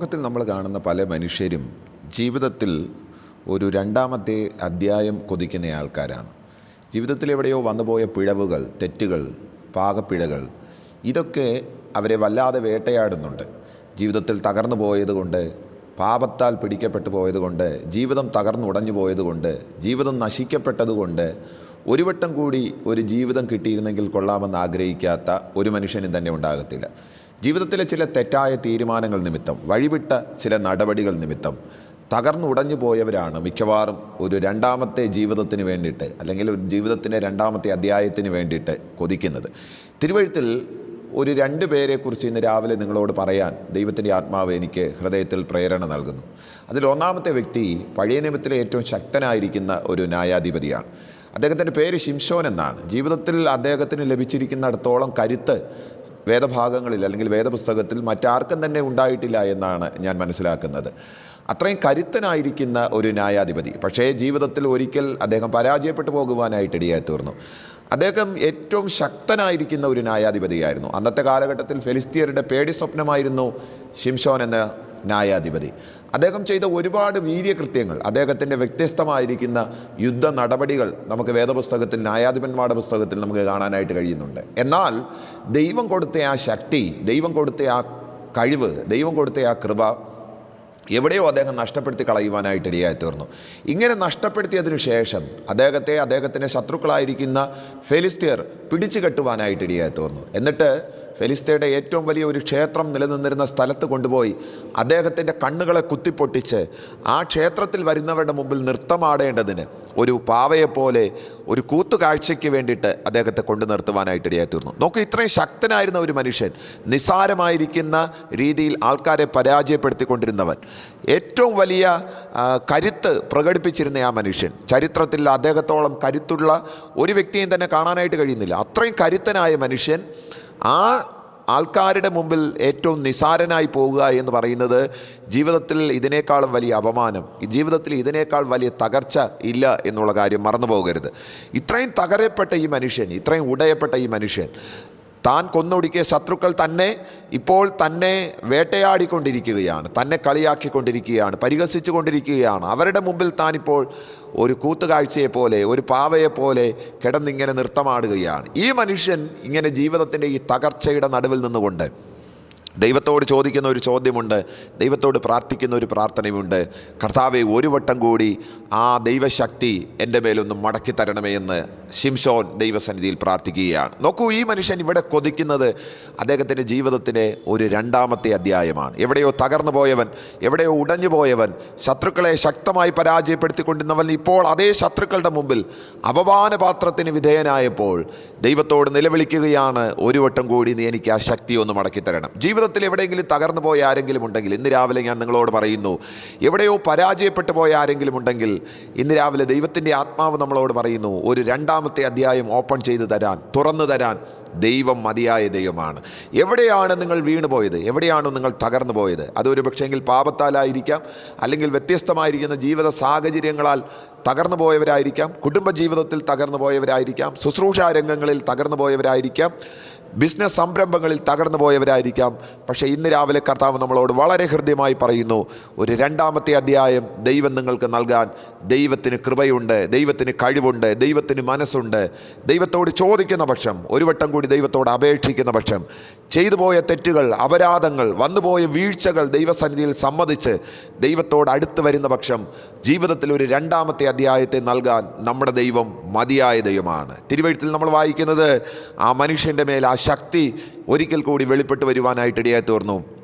ലോകത്തിൽ നമ്മൾ കാണുന്ന പല മനുഷ്യരും ജീവിതത്തിൽ ഒരു രണ്ടാമത്തെ അധ്യായം കൊതിക്കുന്ന ആൾക്കാരാണ്. ജീവിതത്തിൽ എവിടെയോ വന്നുപോയ പിഴവുകൾ തെറ്റുകൾ പാകപ്പിഴകൾ ഇതൊക്കെ അവരെ വല്ലാതെ വേട്ടയാടുന്നുണ്ട്. ജീവിതത്തിൽ തകർന്നു പോയതുകൊണ്ട് പാപത്താൽ പിടിക്കപ്പെട്ടു പോയതുകൊണ്ട് ജീവിതം തകർന്നുടഞ്ഞു പോയതുകൊണ്ട് ജീവിതം നശിക്കപ്പെട്ടതുകൊണ്ട് ഒരു വട്ടം കൂടി ഒരു ജീവിതം കിട്ടിയിരുന്നെങ്കിൽ കൊള്ളാമെന്ന് ആഗ്രഹിക്കാത്ത ഒരു മനുഷ്യനും തന്നെ ഉണ്ടാകത്തില്ല. ജീവിതത്തിലെ ചില തെറ്റായ തീരുമാനങ്ങൾ നിമിത്തം വഴിവിട്ട ചില നടപടികൾ നിമിത്തം തകർന്നുടഞ്ഞു പോയവരാണ് മിക്കവാറും ഒരു രണ്ടാമത്തെ ജീവിതത്തിന് വേണ്ടിയിട്ട് അല്ലെങ്കിൽ ഒരു ജീവിതത്തിന്റെ രണ്ടാമത്തെ അധ്യായത്തിന് വേണ്ടിയിട്ട് കൊതിക്കുന്നത്. തിരുവഴുത്തിൽ ഒരു രണ്ട് പേരെക്കുറിച്ച് ഇന്ന് രാവിലെ നിങ്ങളോട് പറയാൻ ദൈവത്തിന്റെ ആത്മാവ് എനിക്ക് ഹൃദയത്തിൽ പ്രേരണ നൽകുന്നു. അതിൽ ഒന്നാമത്തെ വ്യക്തി പഴയ നിയമത്തിലെ ഏറ്റവും ശക്തനായിരിക്കുന്ന ഒരു ന്യായാധിപതിയാണ്. അദ്ദേഹത്തിന്റെ പേര് ശിംഷോൻ എന്നാണ്. ജീവിതത്തിൽ അദ്ദേഹത്തിന് ലഭിച്ചിരിക്കുന്നിടത്തോളം കരുത്ത് വേദഭാഗങ്ങളിൽ അല്ലെങ്കിൽ വേദപുസ്തകത്തിൽ മറ്റാർക്കും തന്നെ ഉണ്ടായിട്ടില്ല എന്നാണ് ഞാൻ മനസ്സിലാക്കുന്നത്. അത്രയും കരുത്തനായിരിക്കുന്ന ഒരു ന്യായാധിപതി പക്ഷേ ജീവിതത്തിൽ ഒരിക്കൽ അദ്ദേഹം പരാജയപ്പെട്ടു പോകുവാനായിട്ട് ഇടയായി തീർന്നു. അദ്ദേഹം ഏറ്റവും ശക്തനായിരിക്കുന്ന ഒരു ന്യായാധിപതിയായിരുന്നു. അന്നത്തെ കാലഘട്ടത്തിൽ ഫെലിസ്തീയരുടെ പേടി സ്വപ്നമായിരുന്നു ഷിംഷോൻ എന്ന ന്യായാധിപതി. അദ്ദേഹം ചെയ്ത ഒരുപാട് വീര്യകൃത്യങ്ങൾ അദ്ദേഹത്തിന്റെ വ്യത്യസ്തമായിരിക്കുന്ന യുദ്ധ നടപടികൾ നമുക്ക് വേദപുസ്തകത്തിൽ ന്യായാധിപന്മാരുടെ പുസ്തകത്തിൽ നമുക്ക് കാണാനായിട്ട് കഴിയുന്നുണ്ട്. എന്നാൽ ദൈവം കൊടുത്ത ആ ശക്തി ദൈവം കൊടുത്ത ആ കഴിവ് ദൈവം കൊടുത്ത ആ കൃപ എവിടെയോ അദ്ദേഹം നഷ്ടപ്പെടുത്തി കളയുവാനായിട്ട് ഇടയായി തീർന്നു. ഇങ്ങനെ നഷ്ടപ്പെടുത്തിയതിനു ശേഷം അദ്ദേഹത്തെ അദ്ദേഹത്തിന്റെ ശത്രുക്കളായിരിക്കുന്ന ഫെലിസ്തീർ പിടിച്ചു കെട്ടുവാനായിട്ട് തീർന്നു. എന്നിട്ട് ഫെലിസ്തയുടെ ഏറ്റവും വലിയ ഒരു ക്ഷേത്രം നിലനിന്നിരുന്ന സ്ഥലത്ത് കൊണ്ടുപോയി അദ്ദേഹത്തിന്റെ കണ്ണുകളെ കുത്തിപ്പൊട്ടിച്ച് ആ ക്ഷേത്രത്തിൽ വരുന്നവരുടെ മുമ്പിൽ നൃത്തമാടേണ്ടതിന് ഒരു പാവയെപ്പോലെ ഒരു കൂത്തുകാഴ്ചയ്ക്ക് വേണ്ടിയിട്ട് അദ്ദേഹത്തെ കൊണ്ടു നിർത്തുവാനായിട്ട് ഇടയായി തീർന്നു നോക്കൂ ഇത്രയും ശക്തനായിരുന്ന ഒരു മനുഷ്യൻ നിസ്സാരമായിരിക്കുന്ന രീതിയിൽ ആൾക്കാരെ പരാജയപ്പെടുത്തിക്കൊണ്ടിരുന്നവൻ ഏറ്റവും വലിയ കരുത്ത് പ്രകടിപ്പിച്ചിരുന്ന ആ മനുഷ്യൻ ചരിത്രത്തിൽ അദ്ദേഹത്തോളം കരുത്തുള്ള ഒരു വ്യക്തിയും തന്നെ കാണാനായിട്ട് കഴിയുന്നില്ല. അത്രയും കരുത്തനായ മനുഷ്യൻ ആ ആൾക്കാരുടെ മുമ്പിൽ ഏറ്റവും നിസാരനായി പോകുക എന്ന് പറയുന്നത് ജീവിതത്തിൽ ഇതിനേക്കാളും വലിയ അപമാനം. ജീവിതത്തിൽ ഇതിനേക്കാൾ വലിയ തകർച്ച ഇല്ല എന്നുള്ള കാര്യം മറന്നു പോകരുത് ഇത്രയും തകരപ്പെട്ട ഈ മനുഷ്യൻ ഇത്രയും ഉടയപ്പെട്ട ഈ മനുഷ്യൻ താൻ കൊന്നൊടുക്കിയ ശത്രുക്കൾ തന്നെ ഇപ്പോൾ തന്നെ വേട്ടയാടിക്കൊണ്ടിരിക്കുകയാണ് തന്നെ കളിയാക്കിക്കൊണ്ടിരിക്കുകയാണ് പരിഹസിച്ചു കൊണ്ടിരിക്കുകയാണ് അവരുടെ മുമ്പിൽ താനിപ്പോൾ ഒരു കൂത്തുകാഴ്ചയെപ്പോലെ ഒരു പാവയെപ്പോലെ പോലെ കിടന്നിങ്ങനെ നൃത്തമാടുകയാണ്. ഈ മനുഷ്യൻ ഇങ്ങനെ ജീവിതത്തിന്റെ ഈ തകർച്ചയുടെ നടുവിൽ നിന്നുകൊണ്ട് ദൈവത്തോട് ചോദിക്കുന്ന ഒരു ചോദ്യമുണ്ട് ദൈവത്തോട് പ്രാർത്ഥിക്കുന്ന ഒരു പ്രാർത്ഥനയുമുണ്ട്. കർത്താവെ ഒരു വട്ടം കൂടി ആ ദൈവശക്തി എന്റെ മേലൊന്ന് മടക്കി തരണമേ എന്ന് ശിംഷോൻ ദൈവസന്നിധിയിൽ പ്രാർത്ഥിക്കുകയാണ്. നോക്കൂ ഈ മനുഷ്യൻ ഇവിടെ കൊതിക്കുന്നത് അദ്ദേഹത്തിന്റെ ജീവിതത്തിലെ ഒരു രണ്ടാമത്തെ അധ്യായമാണ്. എവിടെയോ തകർന്നു പോയവൻ എവിടെയോ ഉടഞ്ഞു പോയവൻ ശത്രുക്കളെ ശക്തമായി പരാജയപ്പെടുത്തിക്കൊണ്ടിരുന്നവൻ ഇപ്പോൾ അതേ ശത്രുക്കളുടെ മുമ്പിൽ അപമാനപാത്രത്തിന് വിധേയനായപ്പോൾ ദൈവത്തോട് നിലവിളിക്കുകയാണ് ഒരു വട്ടം കൂടി നീ എനിക്ക് ആ ശക്തി ഒന്ന് മടക്കി തരണം. ജീവിതത്തിൽ എവിടെയെങ്കിലും തകർന്നു പോയ ആരെങ്കിലും ഉണ്ടെങ്കിൽ ഇന്ന് രാവിലെ ഞാൻ നിങ്ങളോട് പറയുന്നു എവിടെയോ പരാജയപ്പെട്ടു പോയ ആരെങ്കിലും ഉണ്ടെങ്കിൽ ഇന്ന് രാവിലെ ദൈവത്തിന്റെ ആത്മാവ് നമ്മളോട് പറയുന്നു ഒരു രണ്ടാമത്തെ അധ്യായം ഓപ്പൺ ചെയ്തു തരാൻ തുറന്നു തരാൻ ദൈവം മതിയായ ദൈവമാണ്. എവിടെയാണ് നിങ്ങൾ വീണുപോയത്? എവിടെയാണ് നിങ്ങൾ തകർന്നു പോയത്? അതൊരു പക്ഷേങ്കിൽ പാപത്താലായിരിക്കാം അല്ലെങ്കിൽ വ്യത്യസ്തമായിരിക്കുന്ന ജീവിത സാഹചര്യങ്ങളാൽ തകർന്നു പോയവരായിരിക്കാം കുടുംബജീവിതത്തിൽ തകർന്നു പോയവരായിരിക്കാം ശുശ്രൂഷാ രംഗങ്ങളിൽ തകർന്നു പോയവരായിരിക്കാം. ബിസിനസ് സംരംഭങ്ങളിൽ തകർന്നു പോയവരായിരിക്കാം. പക്ഷേ ഇന്ന് രാവിലെ കർത്താവ് നമ്മളോട് വളരെ ഹൃദ്യമായി പറയുന്നു ഒരു രണ്ടാമത്തെ അധ്യായം ദൈവം നിങ്ങൾക്ക് നൽകാൻ ദൈവത്തിന് കൃപയുണ്ട് ദൈവത്തിന് കഴിവുണ്ട് ദൈവത്തിന് മനസ്സുണ്ട്. ദൈവത്തോട് ചോദിക്കുന്ന പക്ഷം ഒരു വട്ടം കൂടി ദൈവത്തോട് അപേക്ഷിക്കുന്ന പക്ഷം ചെയ്തു പോയ തെറ്റുകൾ അപരാധങ്ങൾ വന്നുപോയ വീഴ്ചകൾ ദൈവസന്നിധിയിൽ സമ്മതിച്ച് ദൈവത്തോട് അടുത്ത് വരുന്ന പക്ഷം ജീവിതത്തിൽ ഒരു രണ്ടാമത്തെ അധ്യായത്തെ നൽകാൻ നമ്മുടെ ദൈവം മതിയായ ദൈവമാണ്. തിരുവഴുത്തിൽ നമ്മൾ വായിക്കുന്നത് ആ മനുഷ്യന്റെ മേൽ ആ ശക്തി ഒരിക്കൽ കൂടി വെളിപ്പെട്ട് വരുവാനായിട്ട് ഇടയായി തീർന്നു.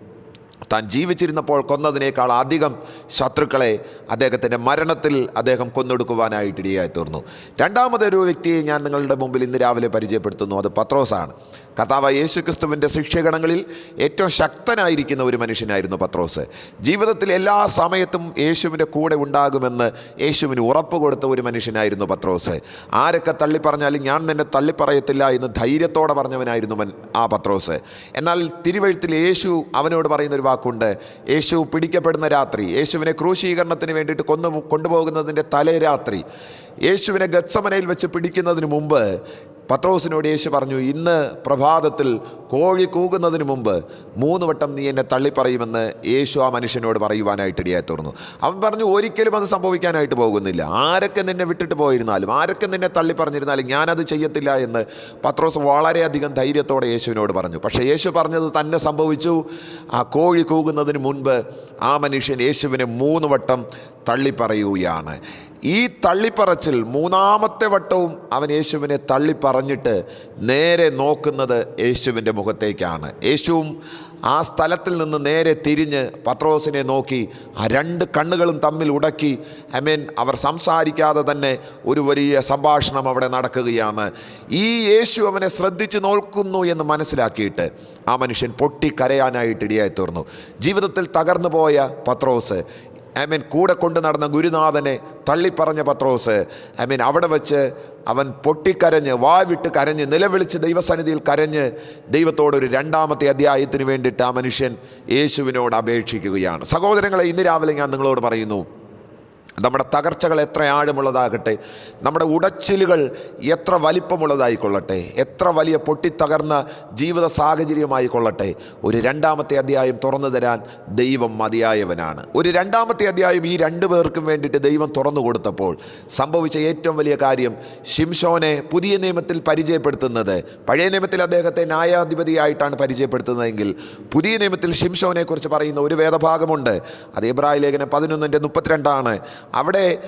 താൻ ജീവിച്ചിരുന്നപ്പോൾ കൊന്നതിനേക്കാൾ അധികം ശത്രുക്കളെ അദ്ദേഹത്തിന്റെ മരണത്തിൽ അദ്ദേഹം കൊന്നൊടുക്കുവാനായിട്ട് ഇടയായി തീർന്നു. രണ്ടാമതൊരു വ്യക്തിയെ ഞാൻ നിങ്ങളുടെ മുമ്പിൽ ഇന്ന് രാവിലെ പരിചയപ്പെടുത്തുന്നു. അത് പത്രോസാണ്. കർത്താവ് യേശു ക്രിസ്തുവിന്റെ ശിക്ഷകണങ്ങളിൽ ഏറ്റവും ശക്തനായിരിക്കുന്ന ഒരു മനുഷ്യനായിരുന്നു പത്രോസ്. ജീവിതത്തിൽ എല്ലാ സമയത്തും യേശുവിന്റെ കൂടെ ഉണ്ടാകുമെന്ന് യേശുവിന് ഉറപ്പ് കൊടുത്ത ഒരു മനുഷ്യനായിരുന്നു പത്രോസ്. ആരൊക്കെ തള്ളിപ്പറഞ്ഞാലും ഞാൻ നിന്നെ തള്ളിപ്പറയത്തില്ല എന്ന് ധൈര്യത്തോടെ പറഞ്ഞവനായിരുന്നു ആ പത്രോസ്. എന്നാൽ തിരുവഴുത്തിൽ യേശു അവനോട് പറയുന്ന ഒരു വാക്കുണ്ട്. യേശു പിടിക്കപ്പെടുന്ന രാത്രി യേശുവിനെ ക്രൂശീകരണത്തിന് വേണ്ടിയിട്ട് കൊന്നു കൊണ്ടുപോകുന്നതിന്റെ തലേ രാത്രി യേശുവിനെ ഗത്സമനയിൽ വെച്ച് പിടിക്കുന്നതിന് മുമ്പ് പത്രോസിനോട് യേശു പറഞ്ഞു ഇന്ന് പ്രഭാതത്തിൽ കോഴി കൂകുന്നതിന് മുമ്പ് മൂന്ന് വട്ടം നീ എന്നെ തള്ളിപ്പറയുമെന്ന് യേശു ആ മനുഷ്യനോട് പറയുവാനായിട്ട് തീർന്നു. അവൻ പറഞ്ഞു ഒരിക്കലും അത് സംഭവിക്കാനായിട്ട് പോകുന്നില്ല. ആരൊക്കെ നിന്നെ വിട്ടിട്ട് പോയിരുന്നാലും ആരൊക്കെ നിന്നെ തള്ളിപ്പറഞ്ഞിരുന്നാലും ഞാനത് ചെയ്യത്തില്ല എന്ന് പത്രോസ് വളരെയധികം ധൈര്യത്തോടെ യേശുവിനോട് പറഞ്ഞു. പക്ഷേ യേശു പറഞ്ഞത് തന്നെ സംഭവിച്ചു. ആ കോഴി കൂകുന്നതിന് മുൻപ് ആ മനുഷ്യൻ യേശുവിനെ മൂന്ന് വട്ടം തള്ളിപ്പറയുകയാണ്. ഈ തള്ളിപ്പറച്ചിൽ മൂന്നാമത്തെ വട്ടവും അവൻ യേശുവിനെ തള്ളിപ്പറഞ്ഞിട്ട് നേരെ നോക്കുന്നത് യേശുവിന്റെ മുഖത്തേക്കാണ്. യേശുവും ആ സ്ഥലത്തിൽ നിന്ന് നേരെ തിരിഞ്ഞ് പത്രോസിനെ നോക്കി ആ രണ്ട് കണ്ണുകളും തമ്മിൽ ഉടക്കി ഐ മീൻ അവർ സംസാരിക്കാതെ തന്നെ ഒരു വലിയ സംഭാഷണം അവിടെ നടക്കുകയാണ്. ഈ യേശു അവനെ ശ്രദ്ധിച്ച് നോക്കുന്നു എന്ന് മനസ്സിലാക്കിയിട്ട് ആ മനുഷ്യൻ പൊട്ടിക്കരയാനായിട്ട് ഇടിയായി തീർന്നു. ജീവിതത്തിൽ തകർന്നു പോയ പത്രോസ് ഐ മീൻ കൂടെ കൊണ്ട് നടന്ന ഗുരുനാഥനെ തള്ളിപ്പറഞ്ഞ പത്രോസ് ഐ മീൻ അവിടെ വെച്ച് അവൻ പൊട്ടിക്കരഞ്ഞ് വാവിട്ട് കരഞ്ഞ് നിലവിളിച്ച് ദൈവസന്നിധിയിൽ കരഞ്ഞ് ദൈവത്തോടൊരു രണ്ടാമത്തെ അധ്യായത്തിന് വേണ്ടിയിട്ട് ആ മനുഷ്യൻ യേശുവിനോട് അപേക്ഷിക്കുകയാണ്. സഹോദരങ്ങളെ ഇന്ന് രാവിലെ ഞാൻ നിങ്ങളോട് പറയുന്നു നമ്മുടെ തകർച്ചകൾ എത്ര ആഴമുള്ളതാകട്ടെ നമ്മുടെ ഉടച്ചിലുകൾ എത്ര വലിപ്പമുള്ളതായിക്കൊള്ളട്ടെ എത്ര വലിയ പൊട്ടിത്തകർന്ന ജീവിത സാഹചര്യമായി കൊള്ളട്ടെ ഒരു രണ്ടാമത്തെ അധ്യായം തുറന്നു തരാൻ ദൈവം മതിയായവനാണ്. ഒരു രണ്ടാമത്തെ അധ്യായം ഈ രണ്ടു പേർക്കും വേണ്ടിയിട്ട് ദൈവം തുറന്നു കൊടുത്തപ്പോൾ സംഭവിച്ച ഏറ്റവും വലിയ കാര്യം ഷിംഷോനെ പുതിയ നിയമത്തിൽ പരിചയപ്പെടുത്തുന്നത്. പഴയ നിയമത്തിൽ അദ്ദേഹത്തെ ന്യായാധിപതിയായിട്ടാണ് പരിചയപ്പെടുത്തുന്നതെങ്കിൽ പുതിയ നിയമത്തിൽ ഷിംഷോനെക്കുറിച്ച് പറയുന്ന ഒരു വേദഭാഗമുണ്ട്. അത് ഇബ്രാഹിം ലേഖനം പതിനൊന്നിന്റെ മുപ്പത്തിരണ്ടാണ്. അവിടെ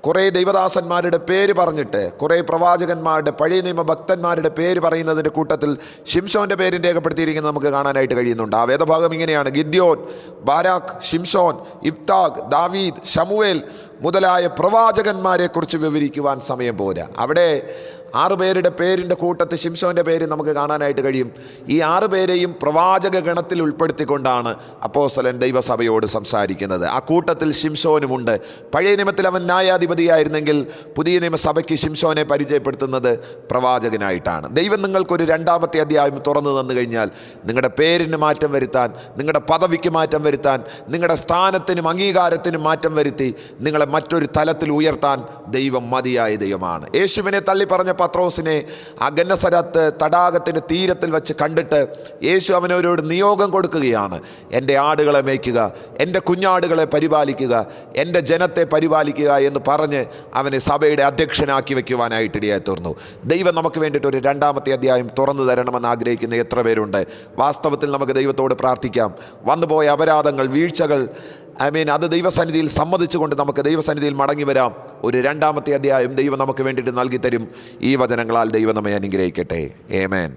കുറേ ദൈവദാസന്മാരുടെ പേര് പറഞ്ഞിട്ട് കുറേ പ്രവാചകന്മാരുടെ പഴയ നിയമ ഭക്തന്മാരുടെ പേര് പറയുന്നതിന്റെ കൂട്ടത്തിൽ ഷിംഷോന്റെ പേരും രേഖപ്പെടുത്തിയിരിക്കുന്നത് നമുക്ക് കാണാനായിട്ട് കഴിയുന്നുണ്ട്. ആ വേദഭാഗം ഇങ്ങനെയാണ്. ഗിദ്യോൻ ബാരാഖ് ഷിംഷോൻ ഇബ്താഖ് ദാവീദ് ഷമുവേൽ മുതലായ പ്രവാചകന്മാരെക്കുറിച്ച് വിവരിക്കുവാൻ സമയം പോരാ. അവിടെ ആറുപേരുടെ പേരിന്റെ കൂട്ടത്തിൽ ശിംഷോന്റെ പേര് നമുക്ക് കാണാനായിട്ട് കഴിയും. ഈ ആറുപേരെയും പ്രവാചക ഗണത്തിൽ ഉൾപ്പെടുത്തിക്കൊണ്ടാണ് അപ്പോസ്തലൻ ദൈവസഭയോട് സംസാരിക്കുന്നത്. ആ കൂട്ടത്തിൽ ശിംഷോനുമുണ്ട് പഴയ നിയമത്തിൽ അവൻ ന്യായാധിപതിയായിരുന്നെങ്കിൽ പുതിയ നിയമസഭയ്ക്ക് ശിംഷോനെ പരിചയപ്പെടുത്തുന്നത് പ്രവാചകനായിട്ടാണ്. ദൈവം നിങ്ങൾക്കൊരു രണ്ടാമത്തെ അധ്യായം തുറന്നു തന്നു കഴിഞ്ഞാൽ നിങ്ങളുടെ പേരിന് മാറ്റം വരുത്താൻ നിങ്ങളുടെ പദവിക്ക് മാറ്റം വരുത്താൻ നിങ്ങളുടെ സ്ഥാനത്തിനും അംഗീകാരത്തിനും മാറ്റം വരുത്തി നിങ്ങളെ മറ്റൊരു തലത്തിൽ ഉയർത്താൻ ദൈവം മതിയായ ദൈവമാണ്. യേശുവിനെ തള്ളി പറഞ്ഞ പത്രോസിനെ അഗന്നസരത്ത് ഗന്നസരത്ത് തടാകത്തിന്റെ തീരത്തിൽ വെച്ച് കണ്ടിട്ട് യേശു അവനവരോട് നിയോഗം കൊടുക്കുകയാണ്. എന്റെ ആടുകളെ മേയ്ക്കുക എന്റെ കുഞ്ഞാടുകളെ പരിപാലിക്കുക എന്റെ ജനത്തെ പരിപാലിക്കുക എന്ന് പറഞ്ഞ് അവനെ സഭയുടെ അധ്യക്ഷനാക്കി വയ്ക്കുവാനായിട്ട് ഇടയായി തീർന്നു. ദൈവം നമുക്ക് വേണ്ടിയിട്ട് ഒരു രണ്ടാമത്തെ അധ്യായം തുറന്നു തരണമെന്ന് ആഗ്രഹിക്കുന്ന എത്ര പേരുണ്ട്? വാസ്തവത്തിൽ നമുക്ക് ദൈവത്തോട് പ്രാർത്ഥിക്കാം. വന്നുപോയ അപരാധങ്ങൾ വീഴ്ചകൾ ഐ മീൻ അത് ദൈവസന്നിധിയിൽ സമ്മതിച്ചുകൊണ്ട് നമുക്ക് ദൈവസന്നിധിയിൽ മടങ്ങി വരാം. ഒരു രണ്ടാമത്തെ അധ്യായം ദൈവം നമുക്ക് വേണ്ടിയിട്ട് നൽകി തരും ഈ വചനങ്ങളാൽ ദൈവം നമ്മെ അനുഗ്രഹിക്കട്ടെ. ഏമേൻ